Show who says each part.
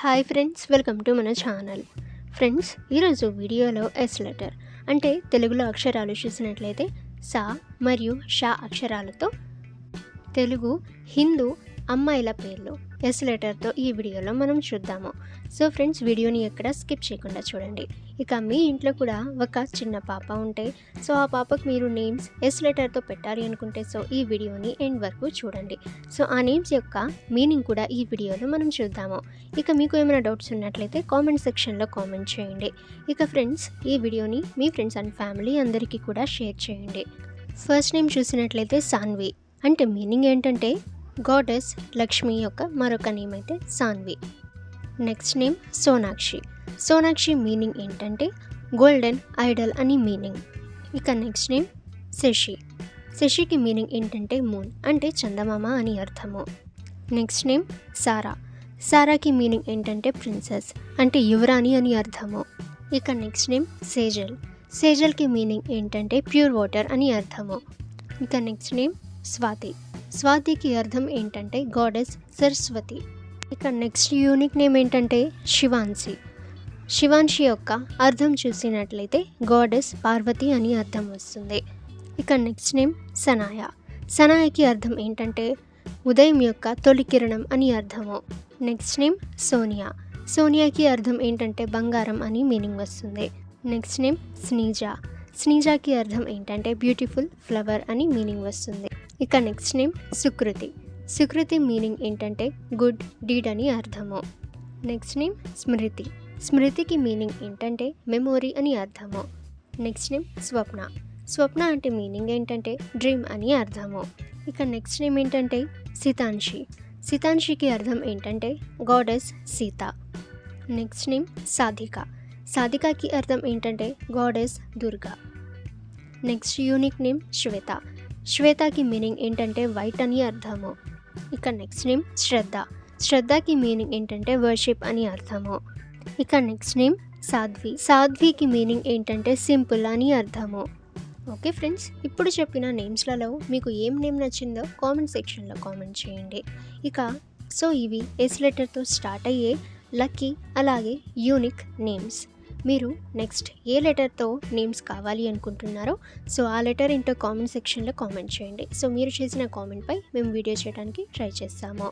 Speaker 1: Hi friends welcome to మన channel. Friends ఈరోజు వీడియోలో ఎస్ లెటర్. అంటే తెలుగులో అక్షరాలు చూసినట్లయితే సా మరియు షా అక్షరాలతో తెలుగు హిందూ అమ్మాయిల పేర్లు ఎస్ లెటర్తో ఈ వీడియోలో మనం చూద్దాము. సో ఫ్రెండ్స్ వీడియోని ఎక్కడ స్కిప్ చేయకుండా చూడండి. ఇక మీ ఇంట్లో కూడా ఒక చిన్న పాప ఉంటే సో ఆ పాపకు మీరు నేమ్స్ ఎస్ లెటర్తో పెట్టాలి అనుకుంటే సో ఈ వీడియోని ఎండ్ వరకు చూడండి. సో ఆ నేమ్స్ యొక్క మీనింగ్ కూడా ఈ వీడియోలో మనం చూద్దాము. ఇక మీకు ఏమైనా డౌట్స్ ఉన్నట్లయితే కామెంట్ సెక్షన్లో కామెంట్ చేయండి. ఇక ఫ్రెండ్స్ ఈ వీడియోని మీ ఫ్రెండ్స్ అండ్ ఫ్యామిలీ అందరికీ కూడా షేర్ చేయండి. ఫస్ట్ నేమ్ చూసినట్లయితే సాన్వి అంటే మీనింగ్ ఏంటంటే గాడెస్ లక్ష్మి యొక్క మరొక నేమ్ అయితే Saanvi next name Sonakshi Sonakshi meaning ఏంటంటే గోల్డెన్ ఐడల్ అని మీనింగ్ ఇక నెక్స్ట్ నేమ్ శశి శశికి మీనింగ్ ఏంటంటే మూన్ అంటే చందమామ అని అర్థము. నెక్స్ట్ నేమ్ సారా సారాకి మీనింగ్ ఏంటంటే ప్రిన్సెస్ అంటే యువరాణి అని అర్థము. ఇక నెక్స్ట్ నేమ్ సేజల్ సేజల్కి మీనింగ్ ఏంటంటే ప్యూర్ వాటర్ అని అర్థము. ఇక నెక్స్ట్ నేమ్ స్వాతి స్వాతికి అర్థం ఏంటంటే గాడెస్ సరస్వతి. ఇక నెక్స్ట్ యూనిక్ నేమ్ ఏంటంటే శివాన్సి. శివాన్షి యొక్క అర్థం చూసినట్లయితే గాడెస్ పార్వతి అని అర్థం వస్తుంది. ఇక నెక్స్ట్ నేమ్ సనాయ. సనాయకి అర్థం ఏంటంటే ఉదయం యొక్క తొలి కిరణం అని అర్థము. Next name Sonia. సోనియాకి అర్థం ఏంటంటే బంగారం అని మీనింగ్ వస్తుంది. Next name స్నీజా. స్నీజాకి అర్థం ఏంటంటే బ్యూటిఫుల్ ఫ్లవర్ అని మీనింగ్ వస్తుంది. ఇక next name Sukriti. Sukriti meaning ఏంటంటే గుడ్ డీడ్ అని అర్థము. Next name Smriti. స్మృతికి మీనింగ్ ఏంటంటే మెమోరీ అని అర్థము. నెక్స్ట్ నేమ్ స్వప్న. స్వప్న అంటే మీనింగ్ ఏంటంటే డ్రీమ్ అని అర్థము. ఇక నెక్స్ట్ నేమ్ ఏంటంటే సితాన్షి సితాన్షికి అర్థం ఏంటంటే goddess Sita. Next name Sadhika. సాధికాకి అర్థం ఏంటంటే goddess Durga. Next unique name Shweta. శ్వేతకి meaning ఏంటంటే వైట్ అని అర్థము. ఇక నెక్స్ట్ నేమ్ శ్రద్ధ. శ్రద్ధకి మీనింగ్ ఏంటంటే వర్షిప్ అని అర్థము. ఇక నెక్స్ట్ నేమ్ సాధ్వి. సాధ్వికి మీనింగ్ ఏంటంటే సింపుల్ అని అర్థము. ఓకే ఫ్రెండ్స్ ఇప్పుడు చెప్పిన నేమ్స్లలో మీకు ఏం నేమ్ నచ్చిందో కామెంట్ సెక్షన్లో కామెంట్ చేయండి. ఇక సో ఇవి ఎస్ లెటర్తో స్టార్ట్ అయ్యే లక్కీ అలాగే యూనిక్ నేమ్స్ మీరు నెక్స్ట్ ఏ లెటర్తో నేమ్స్ కావాలి అనుకుంటున్నారో సో ఆ లెటర్ ఇంటో కామెంట్ సెక్షన్లో కామెంట్ చేయండి. సో మీరు చేసిన కామెంట్పై మేము వీడియో చేయడానికి ట్రై చేస్తాము.